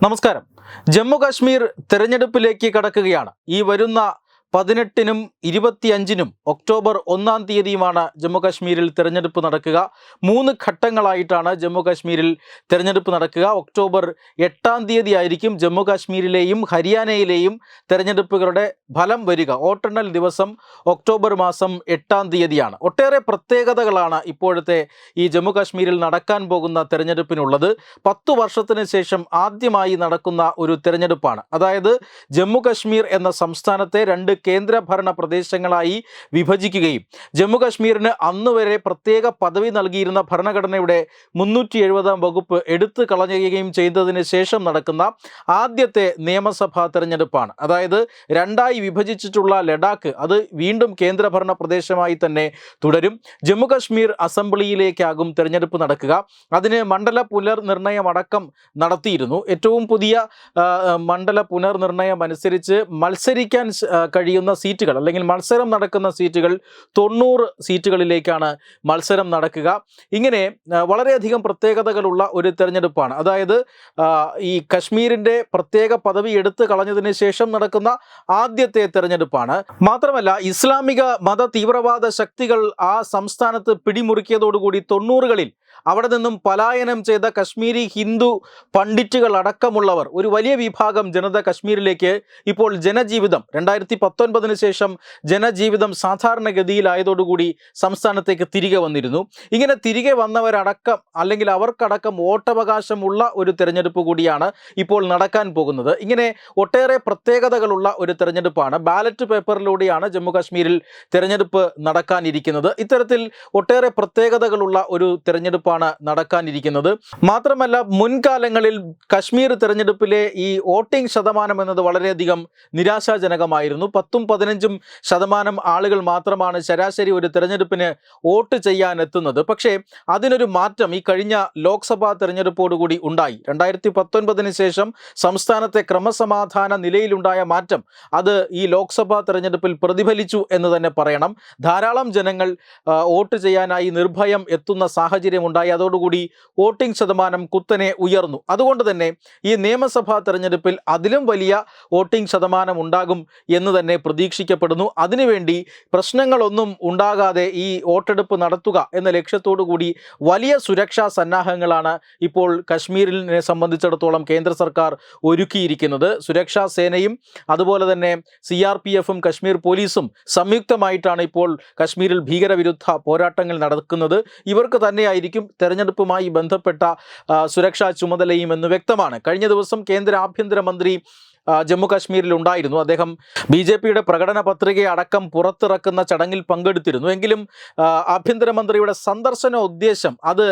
നമസ്കാരം. ജമ്മു കാശ്മീർ തെരഞ്ഞെടുപ്പിലേക്ക് കടക്കുകയാണ്. ഈ വരുന്ന പതിനെട്ടിനും ഇരുപത്തിയഞ്ചിനും ഒക്ടോബർ ഒന്നാം തീയതിയുമാണ് ജമ്മു കാശ്മീരിൽ തെരഞ്ഞെടുപ്പ് നടക്കുക. മൂന്ന് ഘട്ടങ്ങളായിട്ടാണ് ജമ്മു കാശ്മീരിൽ തെരഞ്ഞെടുപ്പ് നടക്കുക. ഒക്ടോബർ എട്ടാം തീയതി ആയിരിക്കും ജമ്മു കാശ്മീരിലെയും ഹരിയാനയിലെയും തിരഞ്ഞെടുപ്പുകളുടെ ഫലം വരിക. വോട്ടെണ്ണൽ ദിവസം ഒക്ടോബർ മാസം എട്ടാം തീയതിയാണ്. ഒട്ടേറെ പ്രത്യേകതകളാണ് ഇപ്പോഴത്തെ ഈ ജമ്മുകാശ്മീരിൽ നടക്കാൻ പോകുന്ന തിരഞ്ഞെടുപ്പിനുള്ളത്. പത്തു വർഷത്തിന് ശേഷം ആദ്യമായി നടക്കുന്ന ഒരു തിരഞ്ഞെടുപ്പാണ്. അതായത് ജമ്മു കാശ്മീർ എന്ന സംസ്ഥാനത്തെ രണ്ട് കേന്ദ്രഭരണ പ്രദേശങ്ങളായി വിഭജിക്കുകയും. ജമ്മു കാശ്മീരിന് അന്ന് വരെ പ്രത്യേക പദവി നൽകിയിരുന്ന ഭരണഘടനയുടെ മുന്നൂറ്റി എഴുപതാം വകുപ്പ് എടുത്തു കളഞ്ഞുകയും ചെയ്തതിന് ശേഷം നടക്കുന്ന ആദ്യത്തെ നിയമസഭാ തെരഞ്ഞെടുപ്പാണ്. അതായത് രണ്ടായി വിഭജിച്ചിട്ടുള്ള ലഡാക്ക് അത് വീണ്ടും കേന്ദ്രഭരണ പ്രദേശമായി തന്നെ തുടരും. ജമ്മു കാശ്മീർ അസംബ്ലിയിലേക്കാകും തെരഞ്ഞെടുപ്പ് നടക്കുക. അതിന് മണ്ഡല പുനർനിർണയമടക്കം നടത്തിയിരുന്നു. ഏറ്റവും പുതിയ മണ്ഡല പുനർനിർണയം അനുസരിച്ച് മത്സരിക്കാൻ ആ, കഴിയുന്ന സീറ്റുകൾ അല്ലെങ്കിൽ മത്സരം നടക്കുന്ന സീറ്റുകൾ തൊണ്ണൂറ് സീറ്റുകളിലേക്കാണ് മത്സരം നടക്കുക. ഇങ്ങനെ വളരെയധികം പ്രത്യേകതകളുള്ള ഒരു തെരഞ്ഞെടുപ്പാണ്. അതായത് ഈ കശ്മീരിന്റെ പ്രത്യേക പദവി എടുത്തു കളഞ്ഞതിന് ശേഷം നടക്കുന്ന ആദ്യത്തെ തെരഞ്ഞെടുപ്പാണ്. മാത്രമല്ല ഇസ്ലാമിക മത തീവ്രവാദ ശക്തികൾ ആ സംസ്ഥാനത്ത് പിടിമുറുക്കിയതോടുകൂടി തൊണ്ണൂറുകളിൽ അവിടെ നിന്നും പലായനം ചെയ്ത കശ്മീരി ഹിന്ദു പണ്ഡിറ്റുകൾ അടക്കമുള്ളവർ. ഒരു വലിയ വിഭാഗം ജനത കശ്മീരിലേക്ക് ഇപ്പോൾ ജനജീവിതം രണ്ടായിരത്തി പത്തൊൻപതിന് ശേഷം ജനജീവിതം സാധാരണഗതിയിലായതോടുകൂടി സംസ്ഥാനത്തേക്ക് തിരികെ വന്നിരുന്നു. ഇങ്ങനെ തിരികെ വന്നവരടക്കം അല്ലെങ്കിൽ അവർക്കടക്കം വോട്ടവകാശമുള്ള ഒരു തെരഞ്ഞെടുപ്പ് കൂടിയാണ് ഇപ്പോൾ നടക്കാൻ പോകുന്നത്. ഇങ്ങനെ ഒട്ടേറെ പ്രത്യേകതകളുള്ള ഒരു തെരഞ്ഞെടുപ്പാണ്. ബാലറ്റ് പേപ്പറിലൂടെയാണ് ജമ്മു കാശ്മീരിൽ തെരഞ്ഞെടുപ്പ് നടക്കാനിരിക്കുന്നത്. ഇത്തരത്തിൽ ഒട്ടേറെ പ്രത്യേകതകളുള്ള ഒരു തെരഞ്ഞെടുപ്പാണ് നടക്കാനിരിക്കുന്നത്. മാത്രമല്ല മുൻകാലങ്ങളിൽ കശ്മീർ തെരഞ്ഞെടുപ്പിലെ ഈ വോട്ടിംഗ് ശതമാനം എന്നത് വളരെയധികം നിരാശാജനകമായിരുന്നു. പത്തും പതിനഞ്ചും ശതമാനം ആളുകൾ മാത്രമാണ് ശരാശരി ഒരു തെരഞ്ഞെടുപ്പിന് വോട്ട് ചെയ്യാൻ എത്തുന്നത് പക്ഷേ അതിനൊരു മാറ്റം ഈ കഴിഞ്ഞ ലോക്സഭാ തെരഞ്ഞെടുപ്പോടുകൂടി ഉണ്ടായി. രണ്ടായിരത്തി പത്തൊൻപതിന് ശേഷം സംസ്ഥാനത്തെ ക്രമസമാധാന നിലയിലുണ്ടായ മാറ്റം അത് ഈ ലോക്സഭാ തെരഞ്ഞെടുപ്പിൽ പ്രതിഫലിച്ചു എന്ന് തന്നെ പറയണം. ധാരാളം ജനങ്ങൾ വോട്ട് ചെയ്യാനായി നിർഭയം എത്തുന്ന സാഹചര്യമുണ്ടായി അതോടുകൂടി വോട്ടിംഗ് ശതമാനം കുത്തനെ ഉയർന്നു. അതുകൊണ്ട് തന്നെ ഈ നിയമസഭാ തെരഞ്ഞെടുപ്പിൽ അതിലും വലിയ വോട്ടിംഗ് ശതമാനം ഉണ്ടാകും എന്ന് തന്നെ പ്രതീക്ഷിക്കപ്പെടുന്നു. അതിനുവേണ്ടി പ്രശ്നങ്ങളൊന്നും ഉണ്ടാകാതെ ഈ വോട്ടെടുപ്പ് നടത്തുക എന്ന ലക്ഷ്യത്തോടു കൂടി വലിയ സുരക്ഷാ സന്നാഹങ്ങളാണ് ഇപ്പോൾ കശ്മീരിനെ സംബന്ധിച്ചിടത്തോളം കേന്ദ്ര സർക്കാർ ഒരുക്കിയിരിക്കുന്നത്. സുരക്ഷാ സേനയും അതുപോലെ തന്നെ സി ആർ പി എഫും കശ്മീർ പോലീസും സംയുക്തമായിട്ടാണ് ഇപ്പോൾ കശ്മീരിൽ ഭീകരവിരുദ്ധ പോരാട്ടങ്ങൾ നടക്കുന്നത്. ഇവർക്ക് തന്നെയായിരിക്കും തെരഞ്ഞെടുപ്പുമായി ബന്ധപ്പെട്ട സുരക്ഷാ ചുമതലയും എന്ന് വ്യക്തമാണ്. കഴിഞ്ഞ ദിവസം കേന്ദ്ര ആഭ്യന്തരമന്ത്രി ജമ്മു കാശ്മീരിൽ ഉണ്ടായിരുന്നു അദ്ദേഹം ബി ജെ പിയുടെ പ്രകടന പത്രിക അടക്കം പുറത്തിറക്കുന്ന ചടങ്ങിൽ പങ്കെടുത്തിരുന്നു. എങ്കിലും ആഭ്യന്തരമന്ത്രിയുടെ സന്ദർശന ഉദ്ദേശം അത്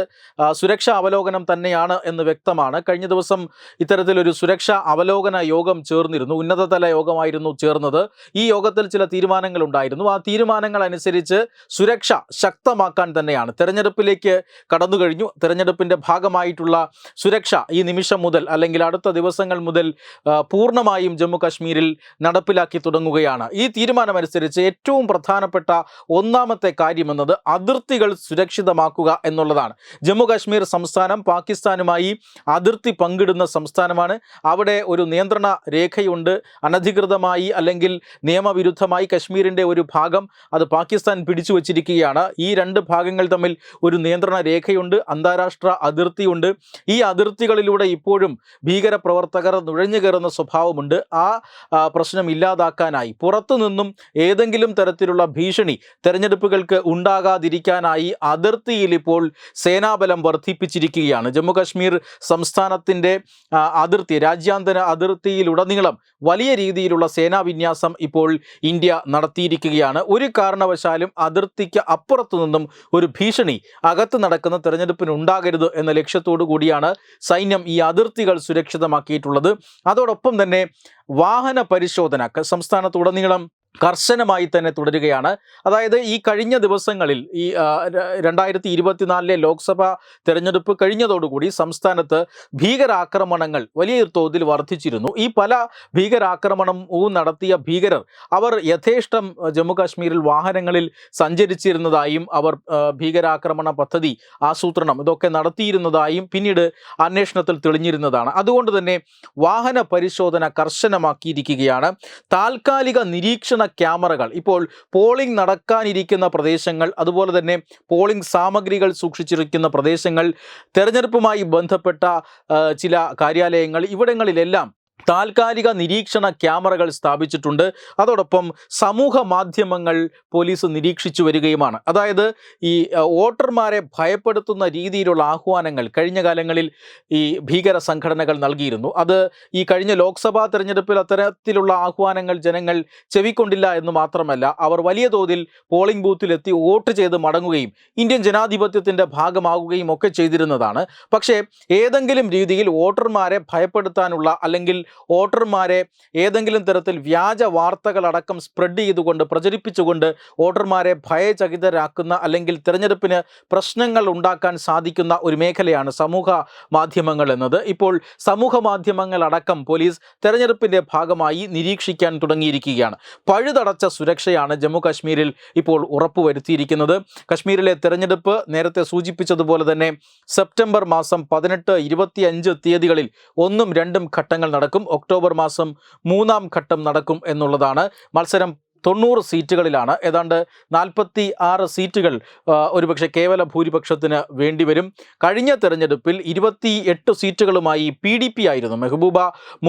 സുരക്ഷാ അവലോകനം തന്നെയാണ് എന്ന് വ്യക്തമാണ്. കഴിഞ്ഞ ദിവസം ഇത്തരത്തിലൊരു സുരക്ഷാ അവലോകന യോഗം ചേർന്നിരുന്നു. ഉന്നതതല യോഗമായിരുന്നു ചേർന്നത്. ഈ യോഗത്തിൽ ചില തീരുമാനങ്ങൾ ഉണ്ടായിരുന്നു ആ തീരുമാനങ്ങൾ അനുസരിച്ച് സുരക്ഷ ശക്തമാക്കാൻ തന്നെയാണ്. തെരഞ്ഞെടുപ്പിലേക്ക് കടന്നു കഴിഞ്ഞു തെരഞ്ഞെടുപ്പിന്റെ ഭാഗമായിട്ടുള്ള സുരക്ഷ ഈ നിമിഷം മുതൽ അല്ലെങ്കിൽ അടുത്ത ദിവസങ്ങൾ മുതൽ ആ, പൂർണമായും ജമ്മു കാശ്മീരിൽ നടപ്പിലാക്കി തുടങ്ങുകയാണ്. ഈ തീരുമാനമനുസരിച്ച് ഏറ്റവും പ്രധാനപ്പെട്ട ഒന്നാമത്തെ കാര്യമെന്നത് അതിർത്തികൾ സുരക്ഷിതമാക്കുക എന്നുള്ളതാണ്. ജമ്മു കാശ്മീർ സംസ്ഥാനം പാകിസ്ഥാനുമായി അതിർത്തി പങ്കിടുന്ന സംസ്ഥാനമാണ്. അവിടെ ഒരു നിയന്ത്രണ രേഖയുണ്ട്. അനധികൃതമായി അല്ലെങ്കിൽ നിയമവിരുദ്ധമായി കശ്മീരിന്റെ ഒരു ഭാഗം അത് പാകിസ്ഥാൻ പിടിച്ചു വച്ചിരിക്കുകയാണ്. ഈ രണ്ട് ഭാഗങ്ങൾ തമ്മിൽ ഒരു നിയന്ത്രണ രേഖയുണ്ട്. അന്താരാഷ്ട്ര അതിർത്തിയുണ്ട്. ഈ അതിർത്തികളിലൂടെ ഇപ്പോഴും ഭീകരപ്രവർത്തകർ നുഴഞ്ഞു കയറുന്ന സ്വഭാവമുണ്ട് ആ ആ, പ്രശ്നം ഇല്ലാതാക്കാനായി പുറത്തു നിന്നും ഏതെങ്കിലും തരത്തിലുള്ള ഭീഷണി തെരഞ്ഞെടുപ്പുകൾക്ക് ഉണ്ടാകാതിരിക്കാനായി അതിർത്തിയിൽ ഇപ്പോൾ സേനാബലം വർദ്ധിപ്പിച്ചിരിക്കുകയാണ്. ജമ്മു കാശ്മീർ സംസ്ഥാനത്തിന്റെ അതിർത്തി രാജ്യാന്തര അതിർത്തിയിലുടനീളം വലിയ രീതിയിലുള്ള സേനാവിന്യാസം ഇപ്പോൾ ഇന്ത്യ നടത്തിയിരിക്കുകയാണ്. ഒരു കാരണവശാലും അതിർത്തിക്ക് അപ്പുറത്തു നിന്നും ഒരു ഭീഷണി അകത്ത് നടക്കുന്ന തെരഞ്ഞെടുപ്പിന് ഉണ്ടാകരുത് എന്ന ലക്ഷ്യത്തോടു കൂടിയാണ് സൈന്യം ഈ അതിർത്തികൾ സുരക്ഷിതമാക്കിയിട്ടുള്ളത്. അതോടൊപ്പം തന്നെ വാഹന പരിശോധന സംസ്ഥാനത്ത് സംസ്ഥാനത്തുടനീളം കർശനമായി തന്നെ തുടരുകയാണ്. അതായത് ഈ കഴിഞ്ഞ ദിവസങ്ങളിൽ ഈ രണ്ടായിരത്തി ഇരുപത്തിനാലിലെ ലോക്സഭാ തെരഞ്ഞെടുപ്പ് കഴിഞ്ഞതോടുകൂടി സംസ്ഥാനത്ത് ഭീകരാക്രമണങ്ങൾ വലിയ തോതിൽ വർദ്ധിച്ചിരുന്നു. ഈ പല ഭീകരാക്രമണവും നടത്തിയ ഭീകരർ അവർ യഥേഷ്ടം ജമ്മു കാശ്മീരിൽ വാഹനങ്ങളിൽ സഞ്ചരിച്ചിരുന്നതായും അവർ ഭീകരാക്രമണ പദ്ധതി ആസൂത്രണം ഇതൊക്കെ നടത്തിയിരുന്നതായും പിന്നീട് അന്വേഷണത്തിൽ തെളിഞ്ഞിരുന്നതാണ്. അതുകൊണ്ട് തന്നെ വാഹന പരിശോധന കർശനമാക്കിയിരിക്കുകയാണ്. താൽക്കാലിക നിരീക്ഷണ ക്യാമറകൾ. ഇപ്പോൾ പോളിംഗ് നടക്കാനിരിക്കുന്ന പ്രദേശങ്ങൾ അതുപോലെ തന്നെ പോളിംഗ് സാമഗ്രികൾ സൂക്ഷിച്ചിരിക്കുന്ന പ്രദേശങ്ങൾ തെരഞ്ഞെടുപ്പുമായി ബന്ധപ്പെട്ട ചില കാര്യാലയങ്ങൾ ഇവിടങ്ങളിലെല്ലാം താൽക്കാലിക നിരീക്ഷണ ക്യാമറകൾ സ്ഥാപിച്ചിട്ടുണ്ട്. അതോടൊപ്പം സമൂഹ മാധ്യമങ്ങൾ പോലീസ് നിരീക്ഷിച്ചു വരികയുമാണ്. അതായത് ഈ വോട്ടർമാരെ ഭയപ്പെടുത്തുന്ന രീതിയിലുള്ള ആഹ്വാനങ്ങൾ കഴിഞ്ഞ കാലങ്ങളിൽ ഈ ഭീകര സംഘടനകൾ നൽകിയിരുന്നു. അത് ഈ കഴിഞ്ഞ ലോക്സഭാ തെരഞ്ഞെടുപ്പിൽ അത്തരത്തിലുള്ള ആഹ്വാനങ്ങൾ ജനങ്ങൾ ചെവിക്കൊണ്ടില്ല എന്ന് മാത്രമല്ല അവർ വലിയ തോതിൽ പോളിംഗ് ബൂത്തിലെത്തി വോട്ട് ചെയ്ത് മടങ്ങുകയും ഇന്ത്യൻ ജനാധിപത്യത്തിന്റെ ഭാഗമാകുകയും ഒക്കെ ചെയ്തിരുന്നതാണ്. പക്ഷേ ഏതെങ്കിലും രീതിയിൽ വോട്ടർമാരെ ഭയപ്പെടുത്താനുള്ള അല്ലെങ്കിൽ വോട്ടർമാരെ ഏതെങ്കിലും തരത്തിൽ വ്യാജ വാർത്തകളടക്കം സ്പ്രെഡ് ചെയ്തുകൊണ്ട് പ്രചരിപ്പിച്ചുകൊണ്ട് വോട്ടർമാരെ ഭയചകിതരാക്കുന്ന അല്ലെങ്കിൽ തിരഞ്ഞെടുപ്പിന് പ്രശ്നങ്ങൾ ഉണ്ടാക്കാൻ സാധിക്കുന്ന ഒരു മേഖലയാണ് സമൂഹ മാധ്യമങ്ങൾ എന്നത്. ഇപ്പോൾ സമൂഹ മാധ്യമങ്ങളടക്കം പോലീസ് തെരഞ്ഞെടുപ്പിന്റെ ഭാഗമായി നിരീക്ഷിക്കാൻ തുടങ്ങിയിരിക്കുകയാണ്. പഴുതടച്ച സുരക്ഷയാണ് ജമ്മു കാശ്മീരിൽ ഇപ്പോൾ ഉറപ്പുവരുത്തിയിരിക്കുന്നത്. കശ്മീരിലെ തെരഞ്ഞെടുപ്പ് നേരത്തെ സൂചിപ്പിച്ചതുപോലെ തന്നെ സെപ്റ്റംബർ മാസം പതിനെട്ട് ഇരുപത്തിയഞ്ച് തീയതികളിൽ ഒന്നും രണ്ടും ഘട്ടങ്ങൾ നടക്കും. ഒക്ടോബർ മാസം മൂന്നാം ഘട്ടം നടക്കും എന്നുള്ളതാണ് മത്സരം തൊണ്ണൂറ് സീറ്റുകളിലാണ്. ഏതാണ്ട് നാൽപ്പത്തി ആറ് സീറ്റുകൾ ഒരുപക്ഷെ കേവല ഭൂരിപക്ഷത്തിന് വേണ്ടിവരും കഴിഞ്ഞ തെരഞ്ഞെടുപ്പിൽ ഇരുപത്തി എട്ട് സീറ്റുകളുമായി പി ഡി പി ആയിരുന്നു. മെഹബൂബ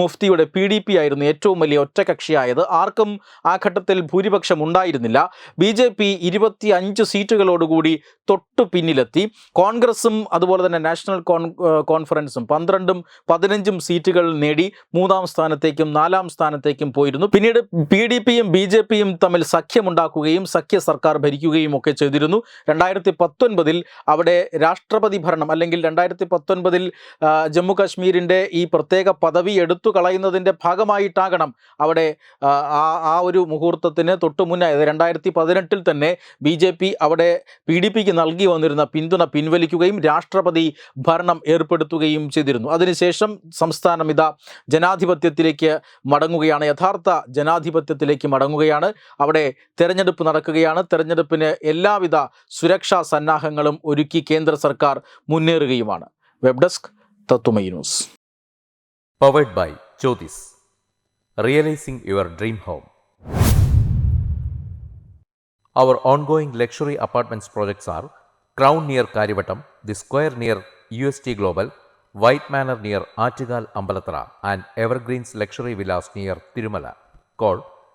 മുഫ്തിയുടെ പി ഡി പി ആയിരുന്നു ഏറ്റവും വലിയ ഒറ്റകക്ഷിയായത്. ആർക്കും ആ ഘട്ടത്തിൽ ഭൂരിപക്ഷം ഉണ്ടായിരുന്നില്ല ബി ജെ പി ഇരുപത്തി അഞ്ച് സീറ്റുകളോടുകൂടി തൊട്ടു പിന്നിലെത്തി. കോൺഗ്രസും അതുപോലെ തന്നെ നാഷണൽ കോൺ കോൺഫറൻസും പന്ത്രണ്ടും പതിനഞ്ചും സീറ്റുകൾ നേടി മൂന്നാം സ്ഥാനത്തേക്കും നാലാം സ്ഥാനത്തേക്കും പോയിരുന്നു. പിന്നീട് പി ഡി പിയും ബി ജെ പിയും തമ്മിൽ സഖ്യമുണ്ടാക്കുകയും സഖ്യ സർക്കാർ ഭരിക്കുകയും ഒക്കെ ചെയ്തിരുന്നു. രണ്ടായിരത്തി പത്തൊൻപതിൽ അവിടെ രാഷ്ട്രപതി ഭരണം അല്ലെങ്കിൽ രണ്ടായിരത്തി പത്തൊൻപതിൽ ജമ്മു കാശ്മീരിന്റെ ഈ പ്രത്യേക പദവി എടുത്തു കളയുന്നതിന്റെ ഭാഗമായിട്ടാകണം അവിടെ ആ, ആ ഒരു മുഹൂർത്തത്തിന് തൊട്ടു മുന്നേ രണ്ടായിരത്തി പതിനെട്ടിൽ തന്നെ ബി ജെ പി അവിടെ പി ഡി പിക്ക് നൽകി വന്നിരുന്ന പിന്തുണ പിൻവലിക്കുകയും രാഷ്ട്രപതി ഭരണം ഏർപ്പെടുത്തുകയും ചെയ്തിരുന്നു. അതിനുശേഷം സംസ്ഥാനം ഇതാ ജനാധിപത്യത്തിലേക്ക് മടങ്ങുകയാണ് യഥാർത്ഥ ജനാധിപത്യത്തിലേക്ക് മടങ്ങുകയാണ്. അവിടെ തെരഞ്ഞെടുപ്പ് നടക്കുകയാണ് തെരഞ്ഞെടുപ്പിന് എല്ലാവിധ സുരക്ഷാ സന്നാഹങ്ങളും ഒരുക്കി കേന്ദ്ര സർക്കാർ മുന്നേറുകയുമാണ് വെബ് ഡെസ്ക് തത്തുമൈ news powered by Jyothis realising your dream home Our ongoing luxury apartments projects are Crown near Karivattam, The Square near UST Global, White Manor near Achigal Ambalatra, and Evergreens Luxury Villas near Tirumala. Call